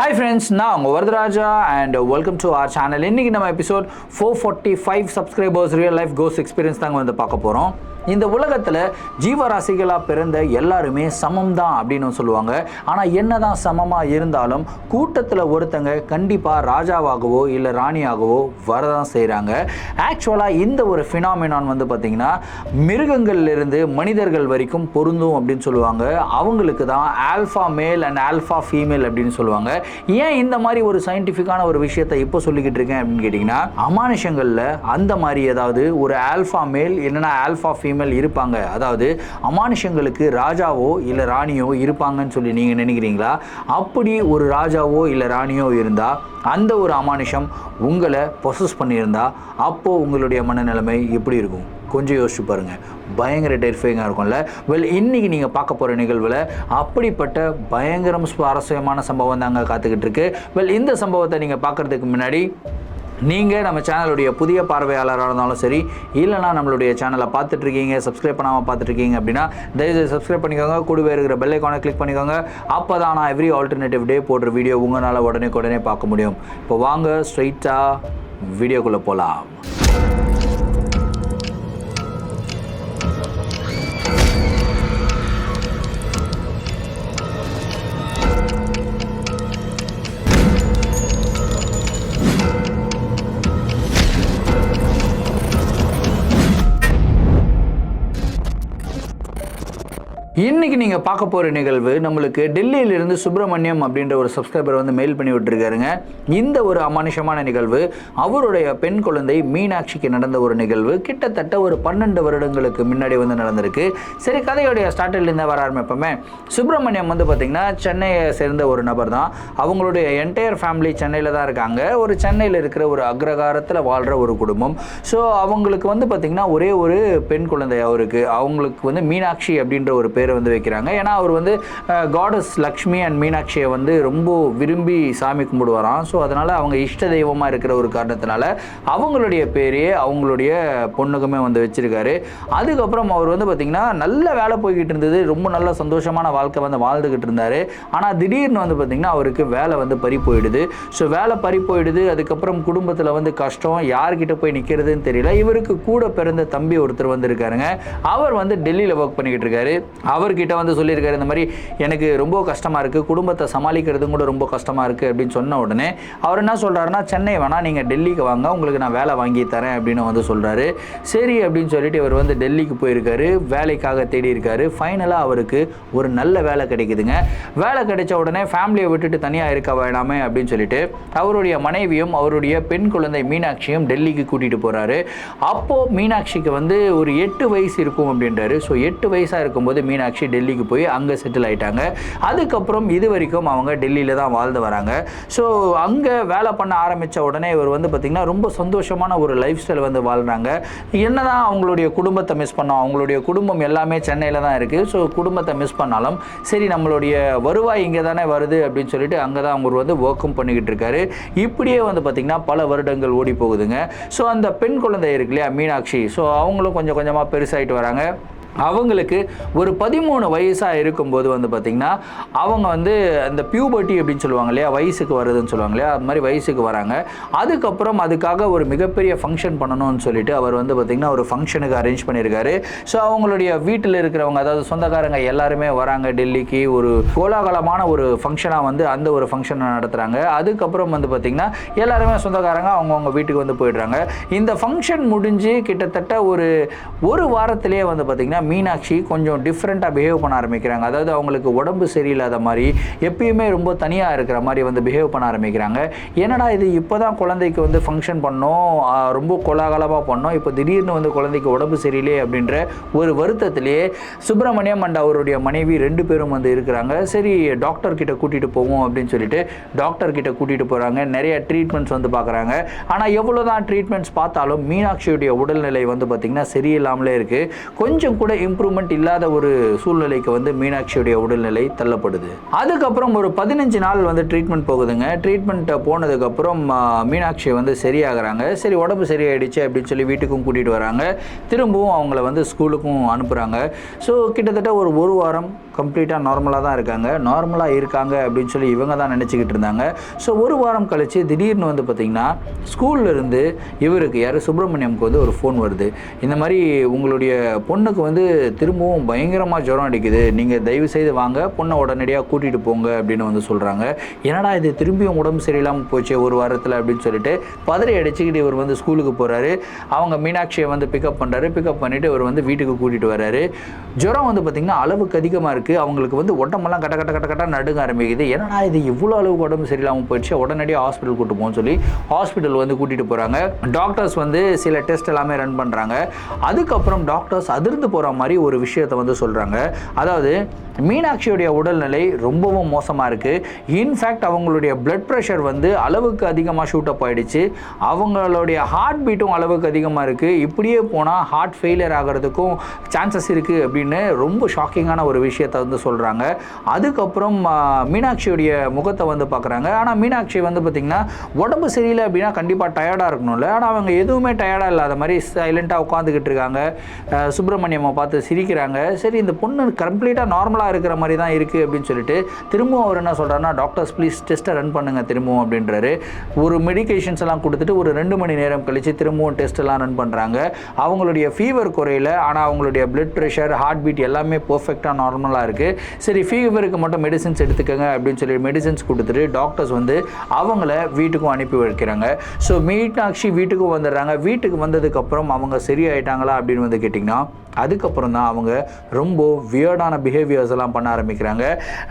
Hi friends நான் உங்கள் Varadaraja and welcome to our channel இன்றைக்கி நம்ம episode four forty five subscribers real life கோஸ் experience தாங்க வந்து பார்க்க போகிறோம் இந்த உலகத்தில் ஜீவராசிகளாக பிறந்த எல்லாருமே சமம் தான் அப்படின்னு சொல்லுவாங்க. ஆனால் என்னதான் சமமாக இருந்தாலும் கூட்டத்தில் ஒருத்தங்க கண்டிப்பாக ராஜாவாகவோ இல்லை ராணியாகவோ வரதான் செய்கிறாங்க ஆக்சுவலாக இந்த ஒரு ஃபினாமினான் வந்து பார்த்திங்கன்னா மிருகங்கள்லேருந்து மனிதர்கள் வரைக்கும் பொருந்தும் அப்படின்னு சொல்லுவாங்க. அவங்களுக்கு தான் alpha male and alpha female அப்படின்னு சொல்லுவாங்க. ஏன் இந்த மாதிரி ஒரு சயின்டிஃபிக்கான ஒரு விஷயத்தை இப்போ சொல்லிக்கிட்டு இருக்கேன் அப்படின்னு கேட்டிங்கன்னா அமானுஷங்களில் அந்த மாதிரி ஏதாவது ஒரு ஆல்ஃபா மேல் இல்லைன்னா ஆல்ஃபா ஃபீமேல் இருப்பாங்க. அதாவது அமானுஷங்களுக்கு ராஜாவோ இல்லை ராணியோ இருப்பாங்கன்னு சொல்லி நீங்கள் நினைக்கிறீங்களா? அப்படி ஒரு ராஜாவோ இல்லை ராணியோ இருந்தால் அந்த ஒரு அமானுஷம் உங்களை பொசஸ் பண்ணியிருந்தா அப்போது உங்களுடைய மனநிலைமை எப்படி இருக்கும்? கொஞ்சம் யோசிச்சு பாருங்கள் பயங்கர டெரிஃபைங்காக இருக்கும்ல. வெல் இன்றைக்கி நீங்கள் பார்க்க போகிற நிகழ்வில் அப்படிப்பட்ட பயங்கரம் சுவாரஸ்யமான சம்பவம் தாங்க காத்துக்கிட்டு இருக்கு. வெல் இந்த சம்பவத்தை நீங்கள் பார்க்குறதுக்கு முன்னாடி நீங்கள் நம்ம சேனலுடைய புதிய பார்வையாளராக இருந்தாலும் சரி இல்லைனா நம்மளுடைய சேனலை பார்த்துட்ருக்கீங்க சப்ஸ்கிரைப் பண்ணாமல் பார்த்துட்ருக்கீங்க அப்படின்னா தயவுசெய்து சப்ஸ்கிரைப் பண்ணிக்கோங்க. கூடவே இருக்கிற பெல் ஐக்கானை கிளிக் பண்ணிக்கோங்க. அப்போ தான் நான் எவ்ரி ஆல்டர்னேட்டிவ் டே போடுற வீடியோ உங்களால் உடனே உடனே பார்க்க முடியும். இப்போ வாங்க ஸ்ட்ரைட்டாக வீடியோக்குள்ளே போகலாம் இன்னைக்கு நீங்கள் பார்க்க போகிற நிகழ்வு நம்மளுக்கு டெல்லியிலிருந்து சுப்பிரமணியம் அப்படின்ற ஒரு சப்ஸ்கிரைபர் வந்து மெயில் பண்ணி விட்டுருக்காருங்க. இந்த ஒரு அமானுஷமான நிகழ்வு அவருடைய பெண் குழந்தை மீனாட்சிக்கு நடந்த ஒரு நிகழ்வு. கிட்டத்தட்ட ஒரு பன்னெண்டு வருடங்களுக்கு முன்னாடி வந்து நடந்திருக்கு. சரி கதையுடைய ஸ்டார்டிலேருந்து வர ஆரம்பிப்போமே. சுப்பிரமணியம் வந்து பார்த்திங்கன்னா சென்னையை சேர்ந்த ஒரு நபர் தான் அவங்களுடைய என்டையர் ஃபேமிலி சென்னையில் தான் இருக்காங்க. ஒரு சென்னையில் இருக்கிற ஒரு அக்ரகாரத்தில் வாழ்கிற ஒரு குடும்பம். ஸோ அவங்களுக்கு வந்து பார்த்திங்கன்னா ஒரே ஒரு பெண் குழந்தை அவருக்கு. அவங்களுக்கு வந்து மீனாட்சி அப்படின்ற ஒரு பேர் வந்து வைக்கிறாங்க. ஏன்னா அவர் வந்து காடஸ் லக்ஷ்மி அண்ட் மீனாட்சியை வந்து ரொம்ப விரும்பி சாமி கும்பிடுவாராம். ஸோ அதனால் அவங்க இஷ்ட தெய்வமாக இருக்கிற ஒரு காரணத்தினால அவங்களுடைய பேரையே அவங்களுடைய பொண்ணுக்குமே வந்து வச்சுருக்காரு. அதுக்கப்புறம் அவர் வந்து பார்த்திங்கன்னா நல்ல வேலை போய்கிட்டு இருந்தது. ரொம்ப நல்ல சந்தோஷமான வாழ்க்கை வந்து வாழ்ந்துக்கிட்டு இருந்தார். ஆனால் திடீர்னு வந்து பார்த்திங்கன்னா அவருக்கு வேலை வந்து பறி போயிடுது. ஸோ வேலை பறி போயிடுது. அதுக்கப்புறம் குடும்பத்தில் வந்து கஷ்டம். யார்கிட்ட போய் நிற்கிறதுன்னு தெரியல. இவருக்கு கூட பிறந்த தம்பி ஒருத்தர் வந்திருக்காருங்க அவர் வந்து டெல்லியில் ஒர்க் பண்ணிக்கிட்டு இருக்காரு. அவர்கிட்ட வந்து சொல்லியிருக்காரு இந்த மாதிரி எனக்கு ரொம்ப கஷ்டமாக இருக்குது குடும்பத்தை சமாளிக்கிறதும் கூட ரொம்ப கஷ்டமாக இருக்குது அப்படின்னு சொன்ன உடனே அவர் என்ன சொல்கிறாருன்னா சென்னை வேணால் நீங்கள் டெல்லிக்கு வாங்க உங்களுக்கு நான் வேலை வாங்கி தரேன் அப்படின்னு வந்து சொல்கிறாரு சரி அப்படின்னு சொல்லிட்டு இவர் வந்து டெல்லிக்கு போயிருக்காரு வேலைக்காக தேடி இருக்காரு. ஃபைனலாக அவருக்கு ஒரு நல்ல வேலை கிடைக்குதுங்க. வேலை கிடைச்ச உடனே ஃபேமிலியை விட்டுட்டு தனியாக இருக்க வேணாமே அப்படின்னு சொல்லிட்டு அவருடைய மனைவியும் அவருடைய பெண் குழந்தை மீனாட்சியும் டெல்லிக்கு கூட்டிகிட்டு போகிறாரு அப்போது மீனாட்சிக்கு வந்து ஒரு எட்டு வயசு இருக்கும் அப்படின்றாரு. ஸோ எட்டு வயசாக இருக்கும்போது மீனாட்சி டெல்லிக்கு போய் அங்கே செட்டில் ஆயிட்டாங்க. அதுக்கப்புறம் இது வரைக்கும் அவங்க டெல்லியில் தான் வாழ்ந்து வராங்க. ஸோ அங்கே வேலை பண்ண ஆரம்பித்த உடனே இவர் வந்து பார்த்திங்கன்னா ரொம்ப சந்தோஷமான ஒரு லைஃப் ஸ்டைல் வந்து வாழ்கிறாங்க என்னதான் அவங்களுடைய குடும்பத்தை மிஸ் பண்ணோம் அவங்களுடைய குடும்பம் எல்லாமே சென்னையில் தான் இருக்குது ஸோ குடும்பத்தை மிஸ் பண்ணாலும் சரி நம்மளுடைய வருவாய் இங்கே தானே வருது அப்படின்னு சொல்லிட்டு அங்கே தான் அவங்க வந்து ஒர்க்கும் பண்ணிக்கிட்டு இருக்காரு. இப்படியே வந்து பார்த்திங்கன்னா பல வருடங்கள் ஓடி போகுதுங்க. ஸோ அந்த பெண் குழந்தை இருக்கு இல்லையா மீனாட்சி. ஸோ அவங்களும் கொஞ்சம் கொஞ்சமாக பெருசாகிட்டு வராங்க. அவங்களுக்கு ஒரு பதிமூணு வயசாக இருக்கும்போது வந்து பார்த்திங்கன்னா அவங்க வந்து அந்த பியூபர்ட்டி அப்படின்னு சொல்லுவாங்க இல்லையா வயசுக்கு வருதுன்னு சொல்லுவாங்க இல்லையா அது மாதிரி வயசுக்கு வராங்க. அதுக்கப்புறம் அதுக்காக ஒரு மிகப்பெரிய ஃபங்க்ஷன் பண்ணணும்னு சொல்லிட்டு அவர் வந்து பார்த்திங்கன்னா ஒரு ஃபங்க்ஷனுக்கு அரேஞ்ச் பண்ணியிருக்காரு. ஸோ அவங்களுடைய வீட்டில் இருக்கிறவங்க அதாவது சொந்தக்காரங்க எல்லாருமே வராங்க டெல்லிக்கு ஒரு கோலாகலமான ஒரு ஃபங்க்ஷனாக வந்து அந்த ஒரு ஃபங்க்ஷனை நடத்துகிறாங்க அதுக்கப்புறம் வந்து பார்த்திங்கன்னா எல்லாருமே சொந்தக்காரங்க அவங்கவுங்க வீட்டுக்கு வந்து போயிடுறாங்க. இந்த ஃபங்க்ஷன் முடிஞ்சு கிட்டத்தட்ட ஒரு ஒரு வாரத்திலே வந்து பார்த்திங்கன்னா மீனாட்சி கொஞ்சம் டிஃப்ரெண்ட்டாக பிஹேவ் பண்ண ஆரம்பிக்கிறாங்க. அதாவது அவங்களுக்கு உடம்பு சரியில்லாத மாதிரி எப்பயுமே ரொம்ப தனியாக இருக்கிற மாதிரி வந்து பிஹேவ் பண்ண ஆரம்பிக்கிறாங்க. என்னடா இது இப்போ தான் குழந்தைக்கு வந்து ஃபங்க்ஷன் பண்ணோம் ரொம்ப கோலாகலமாக பண்ணோம் இப்போ திடீர்னு வந்து குழந்தைக்கு உடம்பு சரியில்லை அப்படின்ற ஒரு வருத்தத்திலேயே சுப்பிரமணியம் அண்ட் அவருடைய மனைவி ரெண்டு பேரும் வந்து இருக்கிறாங்க. சரி டாக்டர் கிட்ட கூட்டிகிட்டு போவோம் அப்படின்னு சொல்லிட்டு டாக்டர் கிட்ட கூட்டிகிட்டு போகிறாங்க நிறைய ட்ரீட்மெண்ட்ஸ் வந்து பார்க்குறாங்க ஆனால் எவ்வளோ தான் ட்ரீட்மெண்ட்ஸ் பார்த்தாலும் மீனாட்சியுடைய உடல்நிலை வந்து பார்த்திங்கன்னா சரியில்லாமலே இருக்குது கொஞ்சம் கூட கூட இம்ப்ரூவ்மெண்ட் இல்லாத ஒரு சூழ்நிலைக்கு வந்து மீனாட்சியுடைய உடல்நிலை தள்ளப்படுது. அதுக்கப்புறம் ஒரு பதினஞ்சு நாள் வந்து ட்ரீட்மெண்ட் போகுதுங்க. ட்ரீட்மெண்ட் போனதுக்கப்புறம் மீனாட்சி வந்து சரியாகிறாங்க. சரி உடம்பு சரியாயிடுச்சு அப்படின்னு சொல்லி வீட்டுக்கும் கூட்டிகிட்டு வராங்க. திரும்பவும் அவங்கள வந்து ஸ்கூலுக்கும் அனுப்புகிறாங்க ஸோ கிட்டத்தட்ட ஒரு ஒரு வாரம் கம்ப்ளீட்டாக நார்மலாக தான் இருக்காங்க. நார்மலாக இருக்காங்க அப்படின்னு சொல்லி இவங்க தான் நினச்சிக்கிட்டு இருந்தாங்க. ஸோ ஒரு வாரம் கழித்து திடீர்னு வந்து பார்த்திங்கன்னா ஸ்கூல்லேருந்து இவருக்கு யார் சுப்பிரமணியம்க்கு வந்து ஒரு ஃபோன் வருது. இந்த மாதிரி உங்களுடைய பொண்ணுக்கு வந்து திரும்பவும் பயங்கரமாக ஜுரம் அடிக்குது. நீங்கள் தயவு செய்து வாங்க பொண்ணை உடனடியாக கூட்டிகிட்டு போங்க அப்படின்னு வந்து சொல்கிறாங்க என்னடா இது திரும்பியும் உடம்பு சரியில்லாமல் போச்சு ஒரு வாரத்தில் அப்படின்னு சொல்லிட்டு பதறி அடிச்சுக்கிட்டு இவர் வந்து ஸ்கூலுக்கு போகிறாரு அவங்க மீனாட்சியை வந்து பிக்கப் பண்ணுறாரு பிக்கப் பண்ணிவிட்டு இவர் வந்து வீட்டுக்கு கூட்டிகிட்டு வர்றாரு ஜுரம் வந்து பார்த்திங்கன்னா அளவுக்கு அதிகமாக இருக்குது அவங்களுக்கு வந்து உடம்பெல்லாம் கட்ட கட்ட கட்ட கட்ட நடுங்க ஆரம்பிக்குது. என்னடா இது இவ்வளோ அளவுக்கு உடம்பு சரியில்லாமல் போயிடுச்சு. உடனடியாக ஹாஸ்பிட்டல் கூட்டு போகணும்னு சொல்லி ஹாஸ்பிட்டல் வந்து கூட்டிகிட்டு போகிறாங்க டாக்டர்ஸ் வந்து சில டெஸ்ட் எல்லாமே ரன் பண்ணுறாங்க அதுக்கப்புறம் டாக்டர்ஸ் அதிர்ந்து போகிற மாதிரி ஒரு விஷயத்தை வந்து சொல்கிறாங்க அதாவது மீனாட்சியுடைய உடல்நிலை ரொம்பவும் மோசமாக இருக்குது இன்ஃபேக்ட் அவங்களுடைய பிளட் ப்ரெஷர் வந்து அளவுக்கு அதிகமாக ஷூட் அப் ஆகிடுச்சு அவங்களுடைய ஹார்ட் பீட்டும் அளவுக்கு அதிகமாக இருக்குது இப்படியே போனால் ஹார்ட் ஃபெயிலியர் ஆகிறதுக்கும் சான்சஸ் இருக்குது அப்படின்னு ரொம்ப ஷாக்கிங்கான ஒரு விஷயத்தை வந்து சொல்கிறாங்க அதுக்கப்புறம் மீனாட்சியுடைய முகத்தை வந்து பார்க்குறாங்க ஆனால் மீனாட்சி வந்து பார்த்திங்கன்னா உடம்பு சரியில்லை அப்படின்னா கண்டிப்பாக டயர்டாக இருக்கணும்ல. ஆனால் அவங்க எதுவுமே டயர்டாக இல்லாத மாதிரி சைலண்ட்டாக உட்காந்துக்கிட்டு இருக்காங்க. சுப்பிரமணியம் பார்த்து சிரிக்கிறாங்க. சரி இந்த பொண்ணு கம்ப்ளீட்டாக நார்மலாக இருக்கிற மாதிரி தான் இருக்குது அப்படின்னு சொல்லிட்டு திரும்பவும் அவர் என்ன சொல்கிறாருன்னா டாக்டர்ஸ் ப்ளீஸ் டெஸ்ட்டை ரன் பண்ணுங்கள் திரும்பவும் அப்படின்றாரு. ஒரு மெடிகேஷன்ஸ் எல்லாம் கொடுத்துட்டு ஒரு ரெண்டு மணி நேரம் கழித்து திரும்பவும் டெஸ்ட்டெல்லாம் ரன் பண்ணுறாங்க அவங்களுடைய ஃபீவர் குறையில ஆனால் அவங்களுடைய பிளட் ப்ரெஷர் ஹார்ட் பீட் எல்லாமே பர்ஃபெக்டாக நார்மலாக இருக்குது சரி ஃபீவருக்கு மட்டும் மெடிசின்ஸ் எடுத்துக்கோங்க அப்படின்னு சொல்லி மெடிசின்ஸ் கொடுத்துட்டு டாக்டர்ஸ் வந்து அவங்கள வீட்டுக்கும் அனுப்பி வைக்கிறாங்க. ஸோ மீனாட்சி வீட்டுக்கும் வந்துடுறாங்க. வீட்டுக்கு வந்ததுக்கப்புறம் அவங்க சரியாயிட்டாங்களா அப்படின்னு வந்து கேட்டிங்கன்னா அதுக்கப்புறம் தான் அவங்க ரொம்ப வியர்டான பிஹேவியர்ஸ் எல்லாம் பண்ண ஆரம்பிக்கிறாங்க.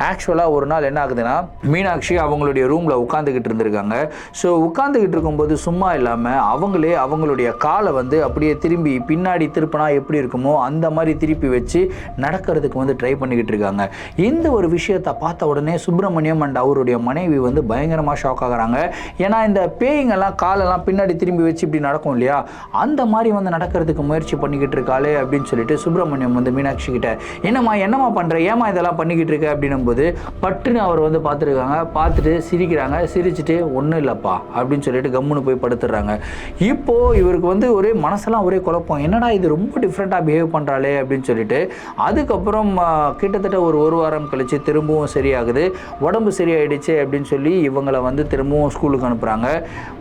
ஆக்சுவலாக ஒரு நாள் என்ன ஆகுதுன்னா மீனாட்சி அவங்களுடைய ரூமில் உட்காந்துக்கிட்டு இருந்திருக்காங்க. ஸோ உட்காந்துக்கிட்டு இருக்கும்போது சும்மா இல்லாமல் அவங்களே அவங்களுடைய காலை வந்து அப்படியே திரும்பி பின்னாடி திருப்பினா எப்படி இருக்குமோ அந்த மாதிரி திருப்பி வச்சு நடக்கிறதுக்கு வந்து ட்ரை பண்ணிக்கிட்டு இருக்காங்க. இந்த ஒரு விஷயத்தை பார்த்த உடனே சுப்பிரமணியம் அண்ட் அவருடைய மனைவி வந்து பயங்கரமாக ஷாக் ஆகுறாங்க. ஏன்னா இந்த பேய்ங்கெல்லாம் காலெல்லாம் பின்னாடி திரும்பி வச்சு இப்படி நடக்கும் இல்லையா? அந்த மாதிரி வந்து நடக்கிறதுக்கு முயற்சி பண்ணிக்கிட்டு இருக்காளே அப்படின்னு சொல்லிட்டு சுப்பிரமணியம் வந்து மீனாட்சி கிட்ட என்னம்மா என்னம்மா பண்ணுற ஏமா இதெல்லாம் பண்ணிக்கிட்டு இருக்க? அப்படின்னும் போது பட்டுன்னு அவர் வந்து பார்த்துருக்காங்க. பார்த்துட்டு சிரிக்கிறாங்க. சிரிச்சிட்டு ஒன்றும் இல்லைப்பா அப்படின்னு சொல்லிட்டு கம்முன்னு போய் படுத்துடுறாங்க இப்போ இவருக்கு வந்து ஒரே மனசெல்லாம் ஒரே குழப்பம். என்னடா இது? ரொம்ப டிஃப்ரெண்ட்டாக பிஹேவ் பண்ணுறாளே அப்படின்னு சொல்லிட்டு அதுக்கப்புறம் கிட்டத்தட்ட ஒரு ஒரு வாரம் கழித்து திரும்பவும் சரியாகுது. உடம்பு சரியாயிடுச்சு அப்படின்னு சொல்லி இவங்களை வந்து திரும்பவும் ஸ்கூலுக்கு அனுப்புகிறாங்க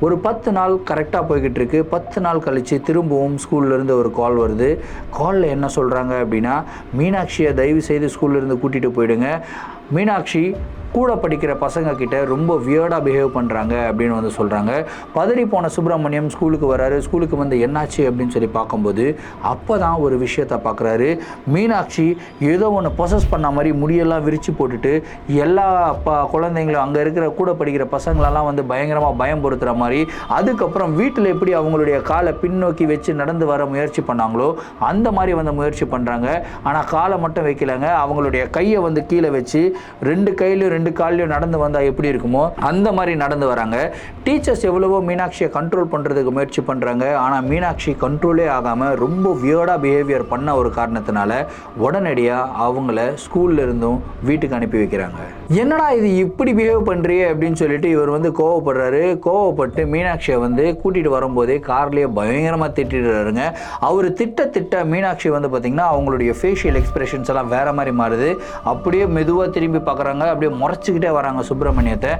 ஒரு பத்து நாள் கரெக்டாக போய்கிட்டு இருக்கு. பத்து நாள் கழிச்சு திரும்பவும் ஸ்கூல்ல இருந்து ஒரு கால் வருது. காலில் என்ன சொல்கிறாங்க அப்படின்னா மீனாட்சியை தயவு செய்து ஸ்கூல்லேருந்து கூட்டிகிட்டு போயிடுங்க. மீனாட்சி கூட படிக்கிற பசங்க கிட்ட ரொம்ப வியர்டாக பிஹேவ் பண்ணுறாங்க அப்படின்னு வந்து சொல்கிறாங்க பதறி போன சுப்பிரமணியம் ஸ்கூலுக்கு வராரு ஸ்கூலுக்கு வந்து என்னாச்சு அப்படின்னு சொல்லி பார்க்கும்போது அப்போ தான் ஒரு விஷயத்தை பார்க்குறாரு. மீனாட்சி ஏதோ ஒன்று ப்ரொசஸ் பண்ண மாதிரி முடியெல்லாம் விரித்து போட்டுட்டு எல்லா ப குழந்தைங்களும் அங்கே இருக்கிற கூட படிக்கிற பசங்களெல்லாம் வந்து பயங்கரமாக பயம் பொறுத்துற மாதிரி அதுக்கப்புறம் வீட்டில் எப்படி அவங்களுடைய காலை பின்னோக்கி வச்சு நடந்து வர முயற்சி பண்ணாங்களோ அந்த மாதிரி வந்து முயற்சி பண்ணுறாங்க ஆனால் காலை மட்டும் வைக்கலங்க. அவங்களுடைய கையை வந்து கீழே வச்சு ரெண்டு கையிலையும் ரெண்டு கால்லையும் நடந்து வந்தால் எப்படி இருக்குமோ அந்த மாதிரி நடந்து வராங்க. டீச்சர்ஸ் எவ்வளவோ மீனாட்சியை கண்ட்ரோல் பண்ணுறதுக்கு முயற்சி பண்ணுறாங்க ஆனால் மீனாட்சி கண்ட்ரோலே ஆகாமல் ரொம்ப வியர்டாக பிஹேவியர் பண்ண ஒரு காரணத்தினால உடனடியாக அவங்கள ஸ்கூல்ல இருந்தும் வீட்டுக்கு அனுப்பி வைக்கிறாங்க. என்னடா இது இப்படி பிஹேவ் பண்ணுறியே அப்படின்னு சொல்லிட்டு இவர் வந்து கோவப்படுறாரு. கோவப்பட்டு மீனாட்சியை வந்து கூட்டிகிட்டு வரும்போதே கார்லேயே பயங்கரமாக திட்டிடுறாருங்க. அவர் திட்ட திட்ட மீனாட்சி வந்து பார்த்திங்கன்னா அவங்களுடைய ஃபேஷியல் எக்ஸ்பிரஷன்ஸ் எல்லாம் வேறு மாதிரி மாறுது. அப்படியே மெதுவாக திரும்பி பார்க்குறாங்க. அப்படியே முறைச்சிக்கிட்டே வராங்க சுப்பிரமணியத்தை.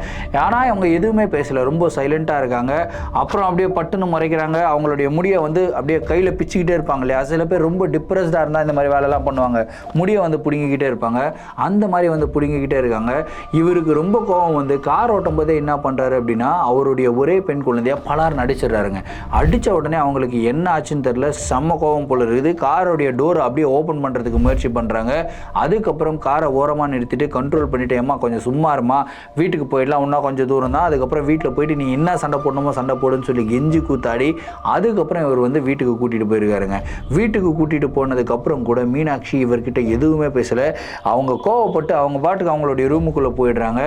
ஆனால் அவங்க எதுவுமே பேசலை. ரொம்ப சைலண்ட்டாக இருக்காங்க. அப்புறம் அப்படியே பட்டுன்னு முறைக்கிறாங்க. அவங்களுடைய முடியை வந்து அப்படியே கையில் பிச்சுக்கிட்டே இருப்பாங்க இல்லையா சில பேர் ரொம்ப டிப்ரெஸ்டாக இருந்தால் இந்த மாதிரி வேலைலாம் பண்ணுவாங்க. முடியை வந்து பிடுங்கிக்கிட்டே இருப்பாங்க. அந்த மாதிரி வந்து பிடுங்கிக்கிட்டே இருக்காங்க. இவருக்கு ரொம்ப கோவம் வந்து கார் ஓட்டும் போதே என்ன பண்ணுறாரு அப்படின்னா அவருடைய ஒரே பெண் குழந்தையாக பலார் நடிச்சிடுறாருங்க. அடித்த உடனே அவங்களுக்கு என்ன ஆச்சுன்னு தெரில செம்ம கோவம் போல இருக்குது. காரோடைய டோர் அப்படியே ஓப்பன் பண்ணுறதுக்கு முயற்சி பண்ணுறாங்க அதுக்கப்புறம் காரை ஓரமாக நிறுத்திட்டு கண்ட்ரோல் பண்ணிவிட்டு ஏம்மா கொஞ்சம் சும்மா இருமா வீட்டுக்கு போயிடலாம் இன்னும் கொஞ்சம் தூரம் தான். அதுக்கப்புறம் வீட்டில் போயிட்டு நீ என்ன சண்டை போடணுமோ சண்டை போடுன்னு சொல்லி கெஞ்சி கூத்தாடி அதுக்கப்புறம் இவர் வந்து வீட்டுக்கு கூட்டிகிட்டு போயிருக்காருங்க. வீட்டுக்கு கூட்டிகிட்டு போனதுக்கப்புறம் கூட மீனாட்சி இவர்கிட்ட எதுவுமே பேசலை. அவங்க கோவப்பட்டு அவங்க பாட்டுக்கு அவங்களுடைய ரூமுக்குள்ளே போயிடுறாங்க.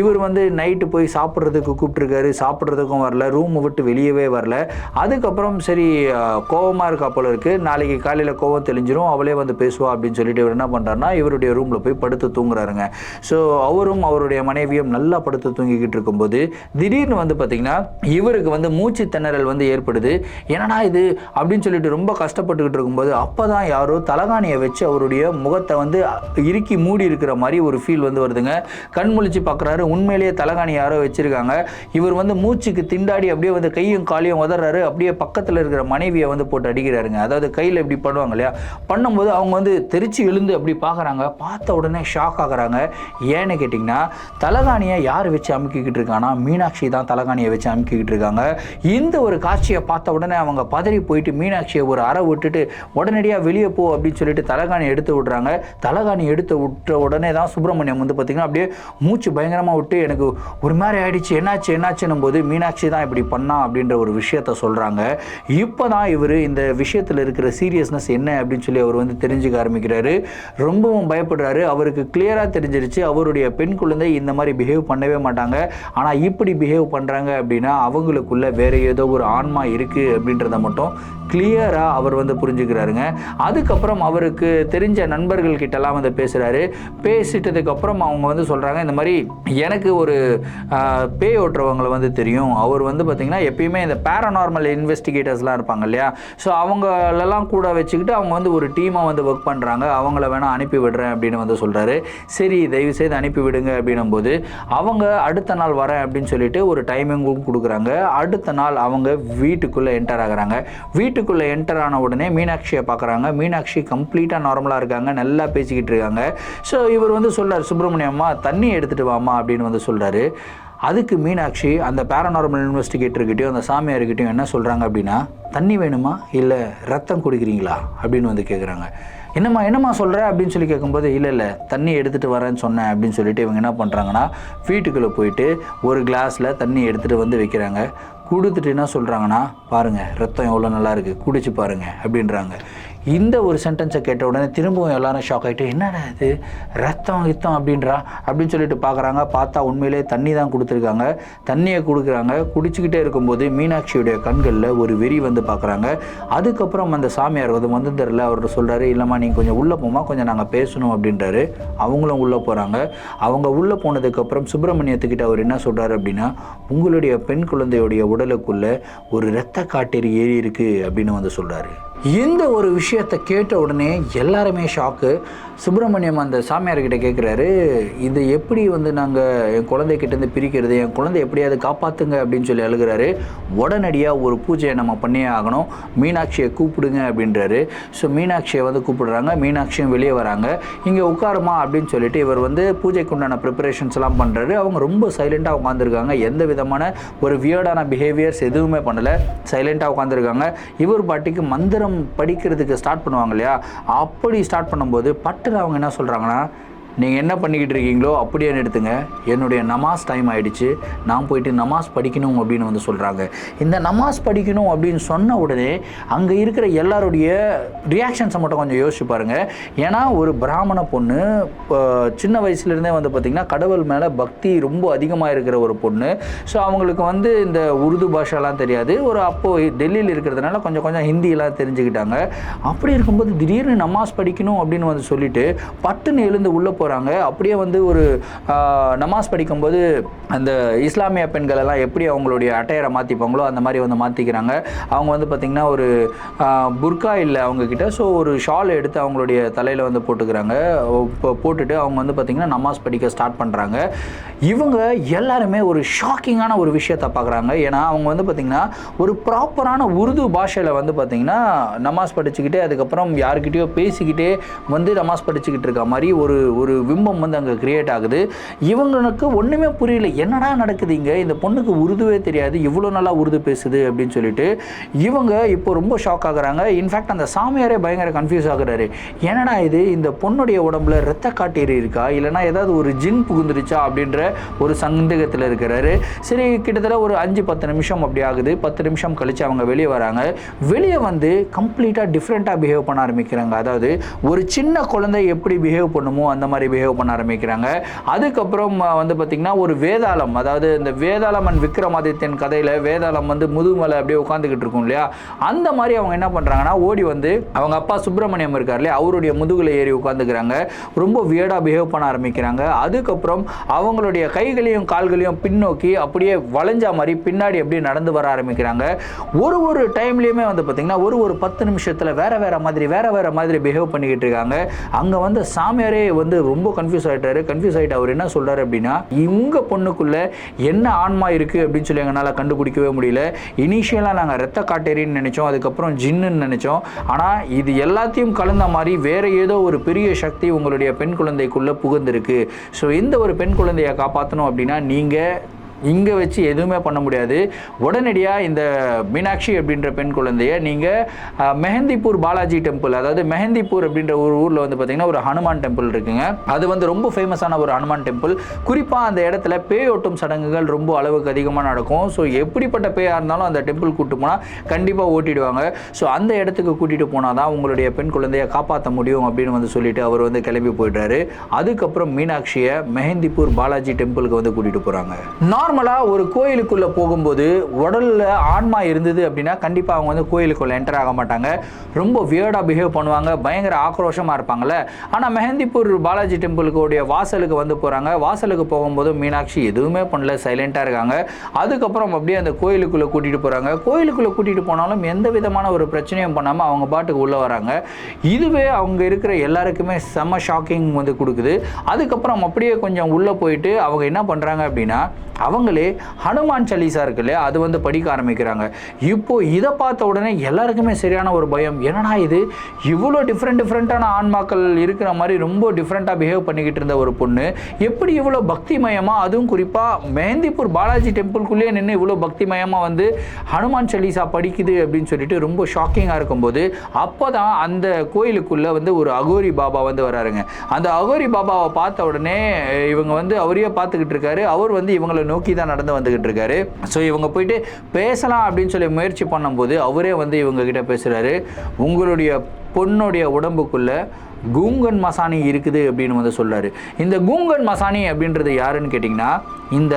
இவர் வந்து நைட்டு போய் சாப்பிட்றதுக்கு கூப்பிட்ருக்காரு சாப்பிட்றதுக்கும் வரல ரூமை விட்டு வெளியவே வரல. அதுக்கப்புறம் சரி கோவமாக இருக்கா போல இருக்கு. நாளைக்கு காலையில் கோவம் தெளிஞ்சிரும் அவளே வந்து பேசுவா அப்படின்னு சொல்லிட்டு இவர் என்ன பண்ணுறாருனா இவருடைய ரூமில் போய் படுத்து தூங்குறாருங்க. ஸோ அவரும் அவருடைய மனைவியும் நல்லா படுத்து தூங்கிக்கிட்டு இருக்கும்போது திடீர்னு வந்து பார்த்தீங்கன்னா இவருக்கு வந்து மூச்சு திணறல் வந்து ஏற்படுது. என்னடா இது? அப்படின்னு சொல்லிட்டு ரொம்ப கஷ்டப்பட்டுக்கிட்டு இருக்கும்போது அப்போ தான் யாரோ தலகாணியை வச்சு அவருடைய முகத்தை வந்து இறுக்கி மூடி இருக்கிற மாதிரி ஒரு ஃபீல் வந்து வருதுங்க. கண் முழிச்சு பார்க்குறாரு உண்மையிலேயே தலகாணி யாரோ வச்சுருக்காங்க. இவர் வந்து மூச்சுக்கு திண்டாடி அப்படியே வந்து கையும் காலையும் உதறாரு. அப்படியே பக்கத்தில் இருக்கிற மனைவியை வந்து போட்டு அடிக்கிறாருங்க. அதாவது கையில் இப்படி பண்ணுவாங்க இல்லையா? பண்ணும்போது அவங்க வந்து தெரிச்சு எழுந்து அப்படி பார்க்குறாங்க பார்த்த உடனே ஷாக் ஆகுறாங்க. ஏன்னு கேட்டிங்கன்னா தலகாணியை யார் வச்சு அமுக்கிக்கிட்டு இருக்காங்கன்னா மீனாட்சி தான் தலகாணியை வச்சு அமுக்கிக்கிட்டு இருக்காங்க. இந்த ஒரு காட்சியை பார்த்த உடனே அவங்க பதறி போயிட்டு மீனாட்சியை ஒரு அறை விட்டுட்டு உடனடியாக வெளியே போ அப்படின்னு சொல்லிட்டு தலகாணி எடுத்து விட்றாங்க. தலகாணி எடுத்து விட்ட உடனே தான் சுப்பிரமணியம் வந்து பார்த்திங்கன்னா அப்படியே மூச்சு பயங்கரமாக விட்டு எனக்கு ஒரு மாதிரி ஆயிடுச்சு. என்னாச்சு? என்னாச்சுன்னும் போது மீனாட்சி தான் இப்படி பண்ணா அப்படின்ற ஒரு விஷயத்த சொல்கிறாங்க இப்போ தான் இவர் இந்த விஷயத்தில் இருக்கிற சீரியஸ்னஸ் என்ன அப்படின்னு சொல்லி அவர் வந்து தெரிஞ்சுக்க ஆரம்பிக்கிறாரு. ரொம்பவும் பயப்படுறாரு. அவருக்கு கிளியராக தெரிஞ்சிருச்சு. அவருடைய பெண் குழந்தை இந்த மாதிரி பிஹேவ் பண்ணவே மாட்டாங்க. ஆனால் இப்படி பிஹேவ் பண்ணுறாங்க அப்படின்னா அவங்களுக்குள்ள வேற ஏதோ ஒரு ஆன்மா இருக்குது அப்படின்றத மட்டும் கிளியராக அவர் வந்து புரிஞ்சுக்கிறாருங்க. அதுக்கப்புறம் அவருக்கு தெரிஞ்ச நண்பர்கள் கிட்டலாம் வந்து பேசுகிறாரு பேசிட்டதுக்கப்புறம் அவங்க வந்து சொல்கிறாங்க இந்த மாதிரி எனக்கு ஒரு பே ஓட்டுறவங்களை வந்து தெரியும். அவர் வந்து பார்த்திங்கன்னா எப்பயுமே இந்த பேரநார்மல் இன்வெஸ்டிகேட்டர்ஸ்லாம் இருப்பாங்க இல்லையா? ஸோ அவங்களெல்லாம் கூட வச்சுக்கிட்டு அவங்க வந்து ஒரு டீமாக வந்து ஒர்க் பண்ணுறாங்க அவங்கள வேணால் அனுப்பி விடுறேன் அப்படின்னு வந்து சொல்கிறாரு சரி சரி தயவு செய்து அனுப்பி விடுங்க அப்படின்னும் போது அவங்க அடுத்த நாள் வரேன் அப்படின்னு சொல்லிட்டு ஒரு டைமிங்கும் கொடுக்குறாங்க. அடுத்த நாள் அவங்க வீட்டுக்குள்ளே என்டர் ஆகுறாங்க. வீட்டுக்குள்ளே என்டர் ஆன உடனே மீனாட்சியை பார்க்குறாங்க. மீனாட்சி கம்ப்ளீட்டாக நார்மலாக இருக்காங்க நல்லா பேசிக்கிட்டு இருக்காங்க. ஸோ இவர் வந்து சொல்கிறார் சுப்பிரமணியம்மா தண்ணி எடுத்துகிட்டு வாமா அப்படின்னு வந்து சொல்கிறாரு அதுக்கு மீனாட்சி அந்த பேரநார்மல் இன்வெஸ்டிகேட்டர்கிட்டையும் அந்த சாமியார்கிட்டையும் என்ன சொல்கிறாங்க அப்படின்னா தண்ணி வேணுமா? இல்லை ரத்தம் குடிக்கிறீங்களா? அப்படின்னு வந்து கேட்குறாங்க என்னம்மா என்னம்மா சொல்கிற அப்படின்னு சொல்லி கேட்கும்போது இல்லை இல்லை தண்ணி எடுத்துகிட்டு வரேன்னு சொன்னேன் அப்படின்னு சொல்லிட்டு இவங்க என்ன பண்ணுறாங்கன்னா வீட்டுக்குள்ளே போயிட்டு ஒரு கிளாஸில் தண்ணி எடுத்துகிட்டு வந்து வைக்கிறாங்க. கொடுத்துட்டு என்ன சொல்கிறாங்கன்னா பாருங்கள் ரத்தம் எவ்வளோ நல்லா இருக்குது குடிச்சு பாருங்கள் அப்படின்றாங்க. இந்த ஒரு சென்டென்ஸை கேட்ட உடனே திரும்பவும் எல்லாரும் ஷாக் ஆகிட்டு என்னடா இது? ரத்தம் கித்தம் அப்படின்றா? அப்படின்னு சொல்லிட்டு பார்க்குறாங்க பார்த்தா உண்மையிலே தண்ணி தான் கொடுத்துருக்காங்க தண்ணியை கொடுக்குறாங்க. குடிச்சிக்கிட்டே இருக்கும்போது மீனாட்சியுடைய கண்களில் ஒரு வெறி வந்து பார்க்குறாங்க அதுக்கப்புறம் அந்த சாமியார் வந்து வந்து தெரில அவர்கிட்ட சொல்கிறாரு இல்லைம்மா நீங்கள் கொஞ்சம் உள்ளே போமா கொஞ்சம் நாங்கள் பேசணும் அப்படின்றாரு. அவங்களும் உள்ளே போகிறாங்க அவங்க உள்ளே போனதுக்கப்புறம் சுப்பிரமணியத்துக்கிட்ட அவர் என்ன சொல்கிறாரு அப்படின்னா உங்களுடைய பெண் குழந்தையுடைய உடலுக்குள்ளே ஒரு இரத்த காட்டேரி ஏறி இருக்குது அப்படின்னு வந்து சொல்கிறாரு இந்த ஒரு விஷயத்தை கேட்ட உடனே எல்லாருமே ஷாக்கு சுப்பிரமணியம் அந்த சாமியார்கிட்ட கேட்குறாரு இது எப்படி வந்து நாங்கள் என் குழந்தைகிட்டேருந்து பிரிக்கிறது? என் குழந்தை எப்படியாவது காப்பாற்றுங்க அப்படின்னு சொல்லி அழுகிறாரு. உடனடியாக ஒரு பூஜையை நம்ம பண்ணியே ஆகணும். மீனாட்சியை கூப்பிடுங்க அப்படின்றாரு. ஸோ மீனாட்சியை வந்து கூப்பிடுறாங்க. மீனாட்சியும் வெளியே வராங்க. இங்கே உட்காருமா அப்படின்னு சொல்லிட்டு இவர் வந்து பூஜைக்கு உண்டான ப்ரிப்பரேஷன்ஸ் எல்லாம் பண்ணுறாரு அவங்க ரொம்ப சைலண்ட்டாக உட்காந்துருக்காங்க எந்த விதமான ஒரு வியர்டான பிஹேவியர்ஸ் எதுவுமே பண்ணலை. சைலண்ட்டாக உட்காந்துருக்காங்க இவர் பாட்டிக்கு மந்திரம் படிக்கிறதுக்கு ஸ்டார்ட் பண்ணுவாங்க இல்லையா? அப்படி ஸ்டார்ட் பண்ணும்போது பட்ட பட்டுன்னு அவங்க என்ன சொல்கிறாங்கன்னா நீங்கள் என்ன பண்ணிக்கிட்டு இருக்கீங்களோ அப்படியே எடுத்துங்க என்னுடைய நமாஸ் டைம் ஆகிடுச்சு நான் போயிட்டு நமாஸ் படிக்கணும் அப்படின்னு வந்து சொல்கிறாங்க இந்த நமாஸ் படிக்கணும் அப்படின்னு சொன்ன உடனே அங்கே இருக்கிற எல்லாருடைய ரியாக்ஷன்ஸை மட்டும் கொஞ்சம் யோசிச்சு பாருங்கள் ஏன்னா ஒரு பிராமண பொண்ணு இப்போ சின்ன வயசுலேருந்தே வந்து பார்த்திங்கன்னா கடவுள் மேலே பக்தி ரொம்ப அதிகமாக இருக்கிற ஒரு பொண்ணு. ஸோ அவங்களுக்கு வந்து இந்த உருது பாஷாலாம் தெரியாது. ஒரு அப்போது டெல்லியில் இருக்கிறதுனால கொஞ்சம் கொஞ்சம் ஹிந்தியெல்லாம் தெரிஞ்சுக்கிட்டாங்க. அப்படி இருக்கும்போது திடீர்னு நமாஸ் படிக்கணும் அப்படின்னு வந்து சொல்லிட்டு பட்டுன்னு எழுந்து உள்ளே வராங்க அப்படியே வந்து ஒரு நமாஸ் படிக்கும்போது அந்த இஸ்லாமிய பெண்கள் எல்லாம் எப்படி அவங்களுடைய அட்டையரை மாற்றிப்பாங்களோ அந்த மாதிரி வந்து மாற்றிக்கிறாங்க அவங்க வந்து பார்த்திங்கன்னா ஒரு புர்கா இல்லை அவங்கக்கிட்ட ஸோ ஒரு ஷால் எடுத்து அவங்களுடைய தலையில் வந்து போட்டுக்கிறாங்க. இப்போ போட்டுட்டு அவங்க வந்து பார்த்திங்கன்னா நமாஸ் படிக்க ஸ்டார்ட் பண்ணுறாங்க இவங்க எல்லாருமே ஒரு ஷாக்கிங்கான ஒரு விஷயத்தை பார்க்குறாங்க ஏன்னா அவங்க வந்து பார்த்திங்கன்னா ஒரு ப்ராப்பரான உருது பாஷையில் வந்து பார்த்திங்கன்னா நமாஸ் படிச்சுக்கிட்டு அதுக்கப்புறம் யாருக்கிட்டேயோ பேசிக்கிட்டே வந்து நமாஸ் படிச்சுக்கிட்டு இருக்க மாதிரி ஒரு ஒரு பிம்பம் வந்து அங்கே கிரியேட் ஆகுது. இவங்களுக்கு ஒன்றுமே புரியல. என்னடா நடக்குது இங்கே? இந்த பொண்ணுக்கு உருதுவே தெரியாது. இவ்வளோ நல்லா உருது பேசுது அப்படின்னு சொல்லிட்டு இவங்க இப்போ ரொம்ப ஷாக் ஆகுறாங்க. இன்ஃபேக்ட் அந்த சாமியாரே பயங்கர கன்ஃபியூஸ் ஆகுறாரு. என்னடா இது? இந்த பொண்ணுடைய உடம்புல ரத்த காட்டீர் இருக்கா? இல்லைனா ஏதாவது ஒரு ஜின் புகுந்துருச்சா? அப்படின்ற ஒரு சந்தேகத்தில் இருக்கிறாரு. சரி கிட்டத்தட்ட ஒரு அஞ்சு பத்து நிமிஷம் அப்படி ஆகுது. பத்து நிமிஷம் கழிச்சு அவங்க வெளியே வராங்க. வெளியே வந்து கம்ப்ளீட்டாக டிஃப்ரெண்ட்டாக பிஹேவ் பண்ண ஆரம்பிக்கிறாங்க. அதாவது ஒரு சின்ன குழந்தை எப்படி பிஹேவ் பண்ணுமோ அந்த மாதிரி பிஹேவ் பண்ண ஆரம்பிக்கிறாங்க. அதுக்கப்புறம் வந்து பார்த்திங்கன்னா ஒரு வேதாளம் அதாவது இந்த வேதாளம் அண்ட் விக்ரமாதித்யன் கதையில் வேதாளம் வந்து முதுமலை அப்படியே உட்காந்துக்கிட்டு இருக்கும் இல்லையா? அந்த மாதிரி அவங்க என்ன பண்ணுறாங்கன்னா ஓடி வந்து அவங்க அப்பா சுப்பிரமணியம் இருக்கார் இல்லையா? அவருடைய முதுகில் ஏறி உட்காந்துக்கிறாங்க ரொம்ப வியடாக பிஹேவ் பண்ண ஆரம்பிக்கிறாங்க. அதுக்கப்புறம் அவங்களுடைய கைகளையும் கால்களையும் பின்னோக்கி அப்படியே வளைஞ்ச மாதிரி பின்னாடி அப்படியே நடந்து வர ஆரம்பிக்கிறாங்க. ஒரு ஒரு டைம்லேயுமே வந்து பார்த்திங்கன்னா ஒரு ஒரு பத்து நிமிஷத்தில் வேறு வேறு மாதிரி வேறு வேறு மாதிரி பிஹேவ் பண்ணிக்கிட்டு இருக்காங்க. அங்கே வந்து சாமியாரே வந்து ரொம்ப கன்ஃபியூஸ் ஆகிட்டாரு கன்ஃபியூஸ் ஆகிட்டு அவர் என்ன சொல்கிறார் அப்படின்னா இவங்க பொண்ணுக்குள்ளே என்ன ஆன்மா இருக்குது அப்படின்னு சொல்லி எங்களால் கண்டுபிடிக்கவே முடியல. இனிஷியலாக நாங்கள் ரத்த காட்டேரின்னு நினச்சோம். அதுக்கப்புறம் ஜின்னுன்னு நினச்சோம். ஆனால் இது எல்லாத்தையும் கலந்த மாதிரி வேற ஏதோ ஒரு பெரிய சக்தி உங்களுடைய பெண் குழந்தைக்குள்ளே புகுந்திருக்கு. ஸோ இந்த ஒரு பெண் குழந்தையை காப்பாற்றணும் அப்படின்னா நீங்கள் இங்கே வச்சு எதுவுமே பண்ண முடியாது. உடனடியாக இந்த மீனாட்சி அப்படின்ற பெண் குழந்தைய நீங்கள் மெஹந்திப்பூர் பாலாஜி டெம்பிள் அதாவது மெஹந்திப்பூர் அப்படின்ற ஒரு ஊரில் வந்து பார்த்திங்கன்னா ஒரு ஹனுமான் டெம்பிள் இருக்குங்க. அது வந்து ரொம்ப ஃபேமஸான ஒரு ஹனுமான் டெம்பிள். குறிப்பாக அந்த இடத்துல பேயோட்டும் சடங்குகள் ரொம்ப அளவுக்கு அதிகமாக நடக்கும். ஸோ எப்படிப்பட்ட பேயாக இருந்தாலும் அந்த டெம்பிள் கூட்டு போனால் கண்டிப்பாக ஓட்டிடுவாங்க. ஸோ அந்த இடத்துக்கு கூட்டிகிட்டு போனால் தான் உங்களுடைய பெண் குழந்தையை காப்பாற்ற முடியும் அப்படின்னு வந்து சொல்லிட்டு அவர் வந்து கிளம்பி போயிடுறாரு. அதுக்கப்புறம் மீனாட்சியை மெஹந்திப்பூர் பாலாஜி டெம்பிளுக்கு வந்து கூட்டிகிட்டு போகிறாங்க நார்மலாக ஒரு கோயிலுக்குள்ளே போகும்போது உடலில் ஆன்மா இருந்தது அப்படின்னா கண்டிப்பாக அவங்க வந்து கோயிலுக்குள்ளே என்டர் ஆக மாட்டாங்க. ரொம்ப வியர்டாக பிஹேவ் பண்ணுவாங்க. பயங்கர ஆக்ரோஷமாக இருப்பாங்கள்ல ஆனால் மெஹந்திப்பூர் பாலாஜி டெம்பிளுக்குடைய வாசலுக்கு வந்து போகிறாங்க வாசலுக்கு போகும்போது மீனாட்சி எதுவுமே பண்ணல. சைலண்ட்டாக இருக்காங்க. அதுக்கப்புறம் அப்படியே அந்த கோயிலுக்குள்ளே கூட்டிகிட்டு போகிறாங்க கோயிலுக்குள்ளே கூட்டிகிட்டு போனாலும் எந்த விதமான ஒரு பிரச்சனையும் பண்ணாமல் அவங்க பாட்டுக்கு உள்ளே வராங்க. இதுவே அவங்க இருக்கிற எல்லாருக்குமே செம்ம ஷாக்கிங் வந்து கொடுக்குது. அதுக்கப்புறம் அப்படியே கொஞ்சம் உள்ளே போயிட்டு அவங்க என்ன பண்ணுறாங்க அப்படின்னா அவங்களே ஹனுமான் சலீசா இருக்கு இல்லையா அது வந்து படிக்க ஆரம்பிக்கிறாங்க. இப்போ இதை பார்த்த உடனே எல்லாருக்குமே சரியான ஒரு பயம். என்னன்னா இது? இவ்வளோ டிஃப்ரெண்ட் டிஃப்ரெண்ட்டான ஆன்மாக்கள் இருக்கிற மாதிரி ரொம்ப டிஃப்ரெண்ட்டாக பிஹேவ் பண்ணிக்கிட்டு இருந்த ஒரு பொண்ணு. எப்படி இவ்வளோ பக்திமயமாக அதுவும் குறிப்பாக மெஹந்திப்பூர் பாலாஜி டெம்பிள்குள்ளேயே நின்று இவ்வளோ பக்திமயமாக வந்து ஹனுமான் சலீசா படிக்குது அப்படின்னு சொல்லிட்டு ரொம்ப ஷாக்கிங்காக இருக்கும்போது அப்போ தான் அந்த கோயிலுக்குள்ளே வந்து ஒரு அகோரி பாபா வந்து வராருங்க. அந்த அகோரி பாபாவை பார்த்த உடனே இவங்க வந்து அவரையே பார்த்துக்கிட்டு இருக்காரு. அவர் வந்து இவங்களை நோக்கி தான் நடந்து வந்துகிட்டு இருக்காரு ஸோ இவங்க போயிட்டு பேசலாம் அப்படின்னு சொல்லி முயற்சி பண்ணும்போது அவரே வந்து இவங்க கிட்ட பேசுகிறாரு உங்களுடைய பொண்ணுடைய உடம்புக்குள்ள கூங்கன் மசானி இருக்குது அப்படின்னு வந்து சொல்றாரு. இந்த கூங்கன் மசானி அப்படின்றது யாருன்னு கேட்டிங்கன்னா இந்த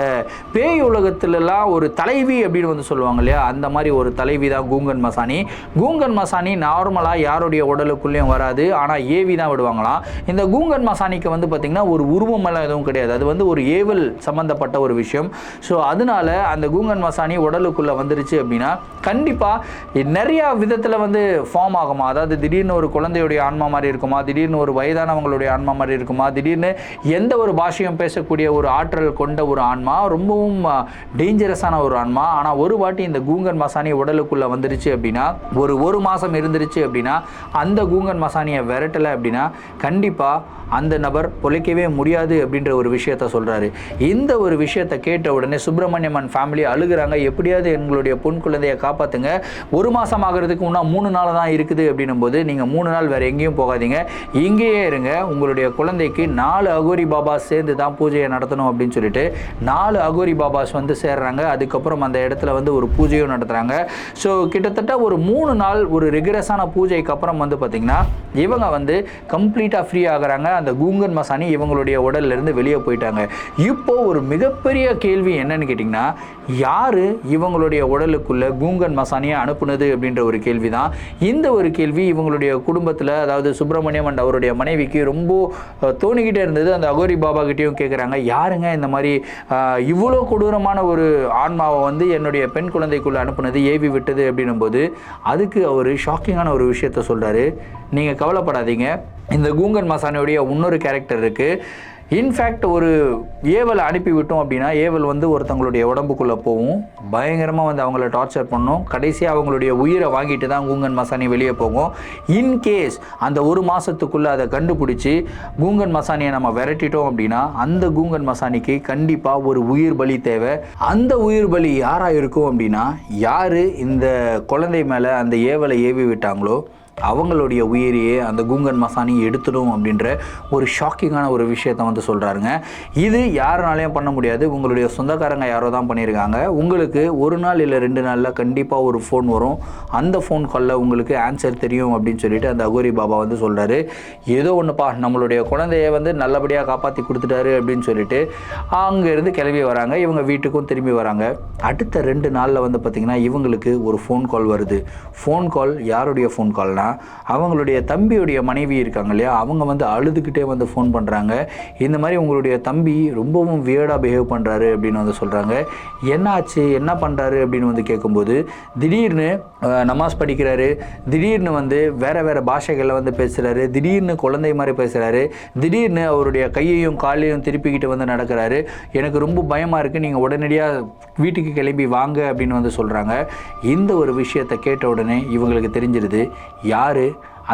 பேய் உலகத்துலலாம் ஒரு தலைவி அப்படின்னு வந்து சொல்லுவாங்க இல்லையா? அந்த மாதிரி ஒரு தலைவி தான் கூங்கன் மசானி. கூங்கன் மசானி நார்மலாக யாருடைய உடலுக்குள்ளேயும் வராது. ஆனால் ஏவி தான் விடுவாங்களாம். இந்த கூங்கன் மசானிக்கு வந்து பார்த்திங்கன்னா ஒரு உருவம் எல்லாம் எதுவும் கிடையாது. அது வந்து ஒரு ஏவல் சம்மந்தப்பட்ட ஒரு விஷயம். ஸோ அதனால அந்த கூங்கன் மசானி உடலுக்குள்ளே வந்துருச்சு அப்படின்னா கண்டிப்பாக நிறையா விதத்தில் வந்து ஃபார்ம் ஆகுமா? அதாவது திடீர்னு ஒரு குழந்தையுடைய ஆன்மா மாதிரி இருக்குமா? திடீர்னு ஒரு வயதானவங்களுடைய ஆன்மா மாதிரி இருக்குமா? திடீர்னு எந்த ஒரு பாஷையும் பேசக்கூடிய ஒரு ஆற்றல் கொண்ட ஒரு ஆன்மா ரொம்பவும் டேஞ்சரஸான ஒரு ஆன்மா. ஆனால் ஒரு வாட்டி இந்த கூங்கன் மசானி உடலுக்குள்ளே வந்துருச்சு அப்படின்னா ஒரு ஒரு மாதம் இருந்துருச்சு அப்படின்னா அந்த கூங்கன் மசானியை விரட்டலை அப்படின்னா கண்டிப்பாக அந்த நபர் பொழைக்கவே முடியாது அப்படின்ற ஒரு விஷயத்த சொல்கிறாரு இந்த ஒரு விஷயத்தை கேட்ட உடனே சுப்பிரமணியம்மன் ஃபேமிலி அழுகுறாங்க. எப்படியாவது எங்களுடைய பொன் குழந்தையை காப்பாற்றுங்க ஒரு மாதம் ஆகிறதுக்கு முன்னா மூணு நாள் தான் இருக்குது அப்படின்னும் போது நீங்கள் மூணு நாள் வேறு எங்கேயும் போகாதீங்க. இங்கேயே இருங்க. உங்களுடைய குழந்தைக்கு நாலு அகோரி பாபாஸ் சேர்ந்து தான் பூஜையை நடத்தணும் அப்படின்னு சொல்லிட்டு நாலு அகோரி பாபாஸ் வந்து சேர்றாங்க. அதுக்கப்புறம் அந்த இடத்துல வந்து ஒரு பூஜையும் நடத்துகிறாங்க ஸோ கிட்டத்தட்ட ஒரு மூணு நாள் ஒரு ரிகரஸான பூஜைக்கு அப்புறம் வந்து பார்த்திங்கன்னா இவங்க வந்து கம்ப்ளீட்டாக ஃப்ரீ ஆகிறாங்க. அந்த கூங்கன் மசானி இவங்களுடைய உடல்லேருந்து வெளியே போயிட்டாங்க. இப்போ ஒரு மிகப்பெரிய கேள்வி என்னன்னு கேட்டிங்கன்னா யார் இவங்களுடைய உடலுக்குள்ளே கூங்கன் மசானியை அனுப்புனது அப்படின்ற ஒரு கேள்வி தான் இந்த ஒரு கேள்வி இவங்களுடைய குடும்பத்தில் அதாவது சுப்பிரமணியம் அண்ட் அவருடைய மனைவிக்கு ரொம்ப தோணிக்கிட்டே இருந்தது. அந்த அகோரி பாபா கிட்டேயும் கேட்குறாங்க யாருங்க இந்த மாதிரி இவ்வளோ கொடூரமான ஒரு ஆன்மாவை வந்து என்னுடைய பெண் குழந்தைக்குள்ளே அனுப்புனது ஏவி விட்டது? அப்படின்னும் போது அதுக்கு அவர் ஷாக்கிங்கான ஒரு விஷயத்த சொல்கிறாரு நீங்கள் கவலைப்படாதீங்க. இந்த கூங்கன் மசானியுடைய இன்னொரு கேரக்டர் இருக்குது இன்ஃபேக்ட் ஒரு ஏவலை அனுப்பி விட்டோம் அப்படின்னா ஏவல் வந்து ஒருத்தவங்களுடைய உடம்புக்குள்ளே போகும். பயங்கரமாக வந்து அவங்கள டார்ச்சர் பண்ணும். கடைசியாக அவங்களுடைய உயிரை வாங்கிட்டு தான் கூங்கன் மசானி வெளியே போகும். இன்கேஸ் அந்த ஒரு மாதத்துக்குள்ளே அதை கண்டுபிடிச்சி கூங்கன் மசானியை நம்ம விரட்டிட்டோம் அப்படின்னா அந்த கூங்கன் மசானிக்கு கண்டிப்பாக ஒரு உயிர் பலி தேவை. அந்த உயிர் பலி யாராக இருக்கும் அப்படின்னா யார் இந்த குழந்தை மேலே அந்த ஏவலை ஏவி விட்டாங்களோ அவங்களுடைய உயிரையே அந்த கூங்கன் மசானி எடுத்துடும் அப்படின்ற ஒரு ஷாக்கிங்கான ஒரு விஷயத்தை வந்து சொல்கிறாருங்க இது யாருனாலையும் பண்ண முடியாது. உங்களுடைய சொந்தக்காரங்க யாரோ தான் பண்ணியிருக்காங்க உங்களுக்கு ஒரு நாள் இல்லை ரெண்டு நாளில் கண்டிப்பாக ஒரு ஃபோன் வரும். அந்த ஃபோன் காலில் உங்களுக்கு ஆன்சர் தெரியும் அப்படின்னு சொல்லிட்டு அந்த அகோரி பாபா வந்து சொல்கிறாரு ஏதோ ஒன்றுப்பா நம்மளுடைய குழந்தைய வந்து நல்லபடியாக காப்பாற்றி கொடுத்துட்டாரு அப்படின்னு சொல்லிட்டு அங்கேருந்து கிளம்பி வராங்க. இவங்க வீட்டுக்கும் திரும்பி வராங்க. அடுத்த ரெண்டு நாளில் வந்து பார்த்திங்கன்னா இவங்களுக்கு ஒரு ஃபோன் கால் வருது. ஃபோன் கால் யாருடைய ஃபோன் கால்னா அவங்களுடைய தம்பியுடைய மனைவி இருக்காங்க இல்லையா? அவங்க வந்து அழுதுகிட்டே வந்து ஃபோன் பண்ணுறாங்க இந்த மாதிரி உங்களுடைய தம்பி ரொம்பவும் வியர்டாக பிஹேவ் பண்ணுறாரு அப்படின்னு வந்து சொல்கிறாங்க என்ன ஆச்சு? என்ன பண்ணுறாரு அப்படின்னு வந்து கேட்கும்போது திடீர்னு நமாஸ் படிக்கிறாரு. திடீர்னு வந்து வேறு வேறு பாஷைகளில் வந்து பேசுகிறாரு திடீர்னு குழந்தை மாதிரி பேசுகிறாரு திடீர்னு அவருடைய கையையும் காலையும் திருப்பிக்கிட்டு வந்து நடக்கிறாரு. எனக்கு ரொம்ப பயமாக இருக்குது நீங்கள் உடனடியாக வீட்டுக்கு கிளம்பி வாங்க அப்படின்னு வந்து சொல்கிறாங்க இந்த ஒரு விஷயத்தை கேட்ட உடனே இவங்களுக்கு தெரிஞ்சிருது யார்?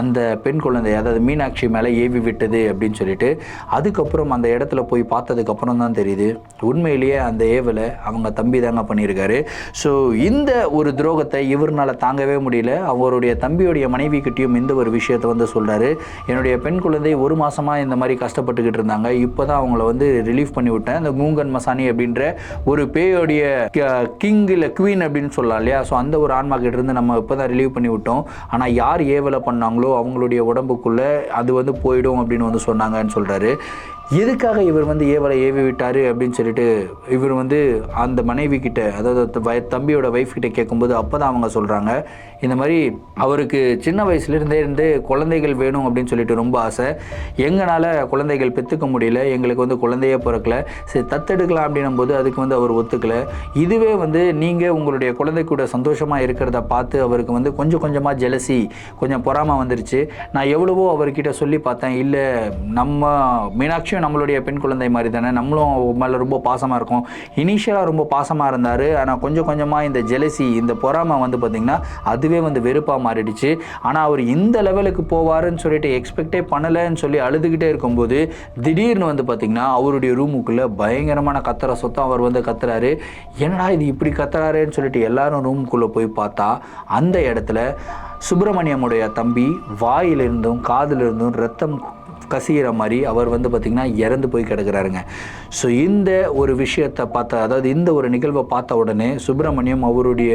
அந்த பெண் குழந்தை அதாவது மீனாட்சி மேலே ஏவி விட்டது அப்படின்னு சொல்லிட்டு அதுக்கப்புறம் அந்த இடத்துல போய் பார்த்ததுக்கப்புறம் தான் தெரியுது. உண்மையிலேயே அந்த ஏவலை அவங்க தம்பி தாங்க பண்ணியிருக்காரு. ஸோ இந்த ஒரு துரோகத்தை இவர்னால தாங்கவே முடியல. அவருடைய தம்பியுடைய மனைவிக்கிட்டையும் இந்த ஒரு விஷயத்தை வந்து சொல்கிறாரு என்னுடைய பெண் குழந்தை ஒரு மாதமாக இந்த மாதிரி கஷ்டப்பட்டுக்கிட்டு இருந்தாங்க. இப்போ தான் அவங்கள வந்து ரிலீஃப் பண்ணி விட்டேன். இந்த மூங்கன் மசானி அப்படின்ற ஒரு பேயோடைய கிங் இல்லை குவீன் அப்படின்னு சொல்லலாம் இல்லையா? ஸோ அந்த ஒரு ஆன்மா கிட்ட இருந்து நம்ம இப்போ தான் ரிலீவ் பண்ணி விட்டோம். ஆனால் யார் ஏவலை பண்ணாங்க பண்ணாங்களோ அவங்களுடைய உடம்புக்குள்ளே அது வந்து போயிடும் அப்படின்னு வந்து சொன்னாங்கன்னு சொல்கிறாரு எதுக்காக இவர் வந்து ஏவலை ஏவி விட்டார் அப்படின்னு சொல்லிட்டு இவர் வந்து அந்த மனைவி கிட்ட அதாவது வய தம்பியோட ஒய்ஃப் கிட்ட கேட்கும்போது அப்போ தான் அவங்க சொல்கிறாங்க இந்த மாதிரி அவருக்கு சின்ன வயசுலேருந்தே இருந்து குழந்தைகள் வேணும் அப்படின்னு சொல்லிட்டு ரொம்ப ஆசை. எங்களால் குழந்தைகள் பெற்றுக்க முடியல எங்களுக்கு வந்து குழந்தையே பிறக்கல சரி தத்தெடுக்கலாம் அப்படின்னும் போது அதுக்கு வந்து அவர் ஒத்துக்கலை. இதுவே வந்து நீங்கள் உங்களுடைய குழந்தை கூட சந்தோஷமாக இருக்கிறத பார்த்து அவருக்கு வந்து கொஞ்சம் கொஞ்சமாக ஜெலசி கொஞ்சம் பொறாமை வந்துருச்சு. நான் எவ்வளவோ அவர்கிட்ட சொல்லி பார்த்தேன் இல்லை நம்ம மீனாட்சி விஷயம் நம்மளுடைய பெண் குழந்தை மாதிரி தானே. நம்மளும் மேலே ரொம்ப பாசமாக இருக்கும். இனிஷியலாக ரொம்ப பாசமாக இருந்தார். ஆனால் கொஞ்சம் கொஞ்சமாக இந்த ஜெலசி இந்த பொறாமை வந்து பார்த்திங்கன்னா அதுவே வந்து வெறுப்பாக மாறிடுச்சு. ஆனால் அவர் இந்த லெவலுக்கு போவாருன்னு சொல்லிட்டு எக்ஸ்பெக்டே பண்ணலைன்னு சொல்லி அழுதுகிட்டே இருக்கும்போது திடீர்னு வந்து பார்த்திங்கன்னா அவருடைய ரூமுக்குள்ளே பயங்கரமான கத்துற சொத்தம் அவர் வந்து கத்துறாரு. என்னடா இது இப்படி கத்துறாருன்னு சொல்லிட்டு எல்லாரும் ரூமுக்குள்ளே போய் பார்த்தா அந்த இடத்துல சுப்பிரமணியமுடைய தம்பி வாயிலிருந்தும் காதிலிருந்தும் ரத்தம் கசிகிற மாதிரி அவர் வந்து பார்த்திங்கன்னா இறந்து போய் கிடக்கிறாருங்க. ஸோ இந்த ஒரு விஷயத்தை பார்த்த அதாவது இந்த ஒரு நிகழ்வை பார்த்த உடனே சுப்பிரமணியம் அவருடைய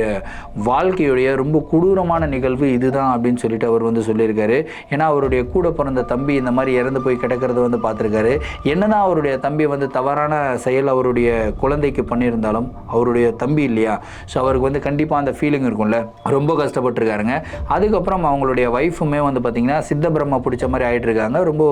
வாழ்க்கையுடைய ரொம்ப கொடூரமான நிகழ்வு இதுதான் அப்படின்னு சொல்லிட்டு அவர் வந்து சொல்லியிருக்காரு. ஏன்னா அவருடைய கூட பிறந்த தம்பி இந்த மாதிரி இறந்து போய் கிடக்கிறத வந்து பார்த்துருக்காரு. என்னதான் அவருடைய தம்பி வந்து தவறான செயல் அவருடைய குழந்தைக்கு பண்ணியிருந்தாலும் அவருடைய தம்பி இல்லையா? ஸோ அவருக்கு வந்து கண்டிப்பாக அந்த ஃபீலிங் இருக்கும்ல. ரொம்ப கஷ்டப்பட்டிருக்காருங்க. அதுக்கப்புறம் அவங்களுடைய ஒய்ஃபுமே வந்து பார்த்திங்கன்னா சித்த பிரம்மா பிடிச்ச மாதிரி ஆகிட்டு இருக்காங்க ரொம்ப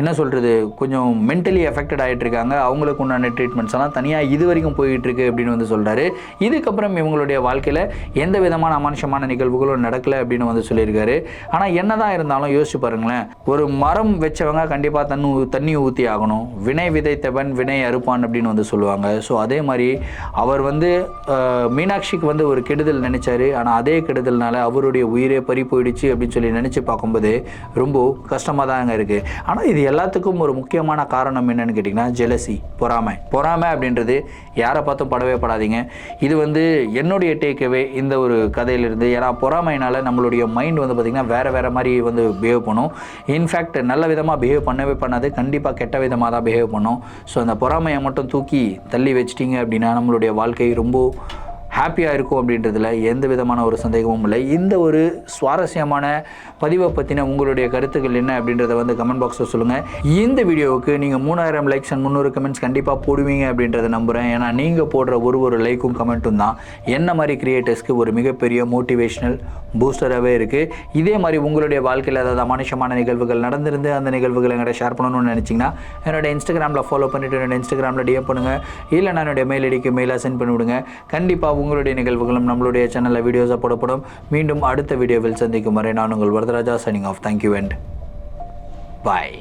என்ன சொல்கிறது கொஞ்சம் மென்டலி எஃபெக்டட் ஆகிட்டு இருக்காங்க அவங்களுக்கு உண்டான ட்ரீட்மெண்ட்ஸ் எல்லாம் தனியாக இது வரைக்கும் போயிட்டு இருக்கு அப்படின்னு வந்து சொல்கிறாரு இதுக்கப்புறம் இவங்களுடைய வாழ்க்கையில் எந்த விதமான அமானுஷமான நிகழ்வுகளும் நடக்கலை அப்படின்னு வந்து சொல்லியிருக்காரு. ஆனால் என்னதான் இருந்தாலும் யோசிச்சு பாருங்களேன். ஒரு மரம் வச்சவங்க கண்டிப்பாக தண்ணி தண்ணி ஊற்றி ஆகணும். வினை விதைத்தவன் வினை அறுப்பான் அப்படின்னு வந்து சொல்லுவாங்க. ஸோ அதே மாதிரி அவர் வந்து மீனாட்சிக்கு வந்து ஒரு கெடுதல் நினைச்சாரு. ஆனால் அதே கெடுதல்னால அவருடைய உயிரே பறி போயிடுச்சு அப்படின்னு சொல்லி நினச்சி பார்க்கும்போது ரொம்ப கஷ்டமாக தாங்க இருக்குது ஆனால் இது எல்லாத்துக்கும் ஒரு முக்கியமான காரணம் என்னன்னு கேட்டிங்கன்னா ஜெலசி பொறாமை. பொறாமை அப்படின்றது யாரை பார்த்தும் படவே படாதீங்க. இது வந்து என்னுடைய டேக்கவே இந்த ஒரு கதையிலிருந்து. ஏன்னா பொறாமைனால நம்மளுடைய மைண்ட் வந்து பார்த்திங்கன்னா வேறு வேறு மாதிரி வந்து பிஹேவ் பண்ணும். இன்ஃபேக்ட் நல்ல விதமாக பிஹேவ் பண்ணவே பண்ணாது. கண்டிப்பாக கெட்ட விதமாக தான் பிஹேவ் பண்ணும். ஸோ அந்த பொறாமையை மட்டும் தூக்கி தள்ளி வச்சிட்டிங்க அப்படின்னா நம்மளுடைய வாழ்க்கை ரொம்ப ஹாப்பியாக இருக்கும் அப்படின்றதுல எந்த விதமான ஒரு சந்தேகமும் இல்லை. இந்த ஒரு சுவாரஸ்யமான பதிவை பற்றின உங்களுடைய கருத்துக்கள் என்ன அப்படின்றத வந்து கமெண்ட் பாக்ஸில் சொல்லுங்கள் இந்த வீடியோவுக்கு நீங்கள் மூணாயிரம் லைக்ஸ் அண்ட் முந்நூறு கமெண்ட்ஸ் கண்டிப்பாக போடுவீங்க அப்படின்றத நம்புகிறேன் ஏன்னா நீங்கள் போடுற ஒரு ஒரு லைக்கும் கமெண்ட்டும் தான் என்ன மாதிரி கிரியேட்டர்ஸ்க்கு ஒரு மிகப்பெரிய மோட்டிவேஷனல் பூஸ்டராகவே இருக்குது இதே மாதிரி உங்களுடைய வாழ்க்கையில் ஏதாவது அமானுஷமான நிகழ்வுகள் நடந்திருந்து அந்த நிகழ்வுகளை எங்கிட்ட ஷேர் பண்ணணும்னு நினச்சிங்கன்னா என்னோட இன்ஸ்டாகிராமில் ஃபாலோ பண்ணிவிட்டு என்னோட இன்ஸ்டாகிராமில் டிஎம் பண்ணுங்கள் இல்லை நான் என்னுடைய மெயில் ஐடிக்கு மெயிலாக சென்ட் பண்ணிவிடுங்க. கண்டிப்பாக உங்களுடைய நிகழ்வுகளும் நம்மளுடைய சேனலில் வீடியோஸாக போடப்படும். மீண்டும் அடுத்த வீடியோவில் சந்திக்கும் வரை நான் உங்கள் Varadaraja signing off thank you and bye